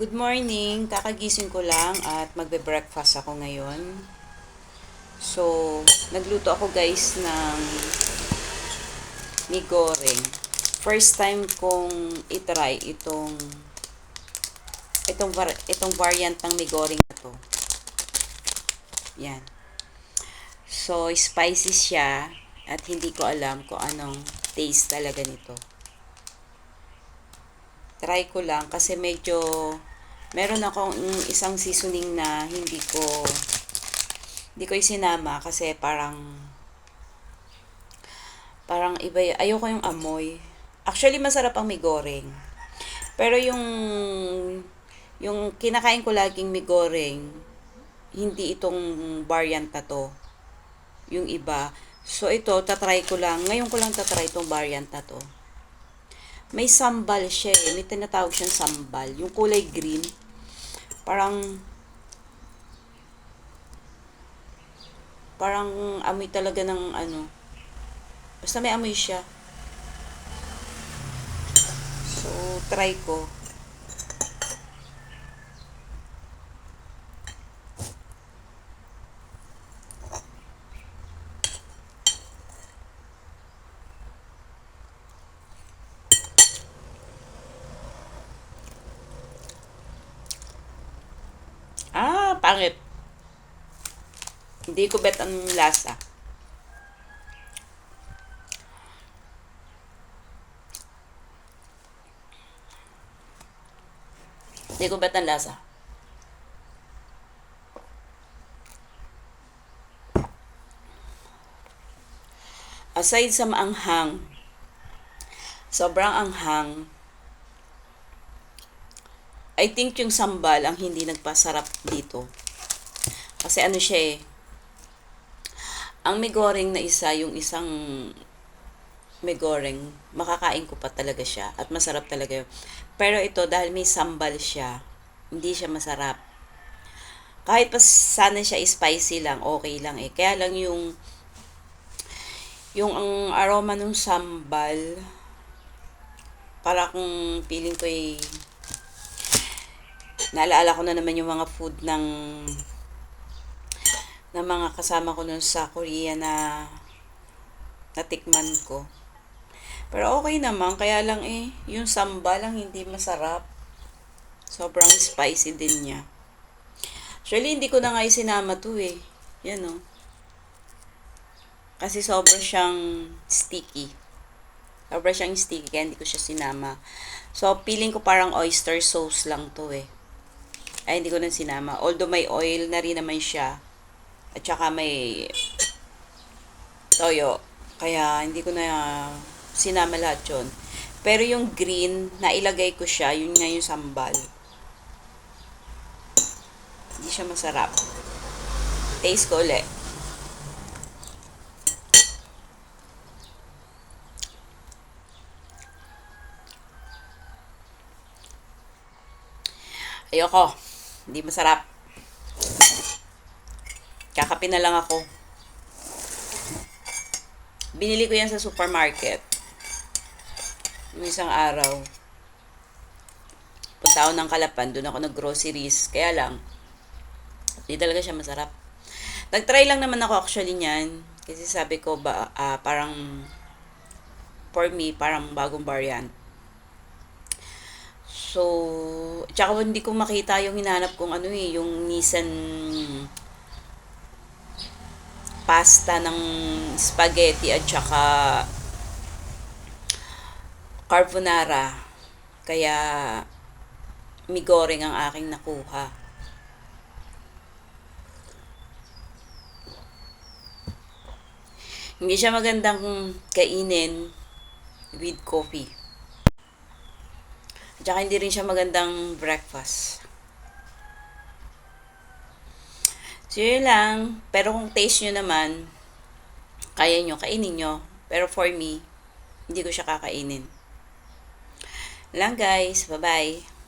Good morning. Kakagising ko lang at magbe-breakfast ako ngayon. So, nagluto ako guys ng mi goreng. First time kong itry itong itong itong variant ng mi goreng na to. Yan. So, spicy siya at hindi ko alam kung anong taste talaga nito try ko lang kasi medyo meron akong isang seasoning na hindi ko hindi ko isinama kasi parang parang iba ayoko yung amoy. Actually masarap ang migoreng pero yung yung kinakain ko laging migoreng hindi itong variant na to. Yung iba. So ito tatry ko lang. Ngayon ko lang tatry itong variant na to may sambal siya eh. May tinatawag siyang sambal. Yung kulay green. Parang parang amoy talaga ng ano. Basta may amoy siya. So, try ko. Pangit. Hindi ko bet ang lasa. Hindi ko bet ang lasa. Aside sa maanghang, sobrang anghang, I think yung sambal ang hindi nagpasarap dito. Kasi ano siya eh, ang migoreng na isa, yung isang migoreng, makakain ko pa talaga siya at masarap talaga yun. Pero ito, dahil may sambal siya, hindi siya masarap. Kahit pa sana siya spicy lang, okay lang eh. Kaya lang yung yung ang aroma ng sambal, para kung feeling ko eh, Naalala ko na naman yung mga food ng ng mga kasama ko nun sa Korea na natikman ko. Pero okay naman, kaya lang eh, yung sambal lang hindi masarap. Sobrang spicy din niya. Actually, hindi ko na nga isinama to eh. Yan oh. Kasi sobrang siyang sticky. Sobrang siyang sticky, kaya hindi ko siya sinama. So, feeling ko parang oyster sauce lang to eh ay hindi ko na sinama. Although may oil na rin naman siya. At saka may toyo. Kaya hindi ko na sinama lahat yun. Pero yung green, nailagay ko siya, yun nga yung sambal. Hindi siya masarap. Taste ko ulit. Ayoko. Hindi masarap. Kakape na lang ako. Binili ko yan sa supermarket. Yung isang araw. Punta ako ng Kalapan. Doon ako nag-groceries. Kaya lang, hindi talaga siya masarap. Nag-try lang naman ako actually niyan. Kasi sabi ko, ba, ah, parang, for me, parang bagong variant. So, tsaka hindi ko makita yung hinanap kong ano eh, yung Nissan pasta ng spaghetti at tsaka carbonara. Kaya migoreng ang aking nakuha. Hindi siya magandang kainin with coffee. Tsaka hindi rin siya magandang breakfast. So, yun lang. Pero kung taste nyo naman, kaya nyo, kainin nyo. Pero for me, hindi ko siya kakainin. Lang guys. Bye-bye.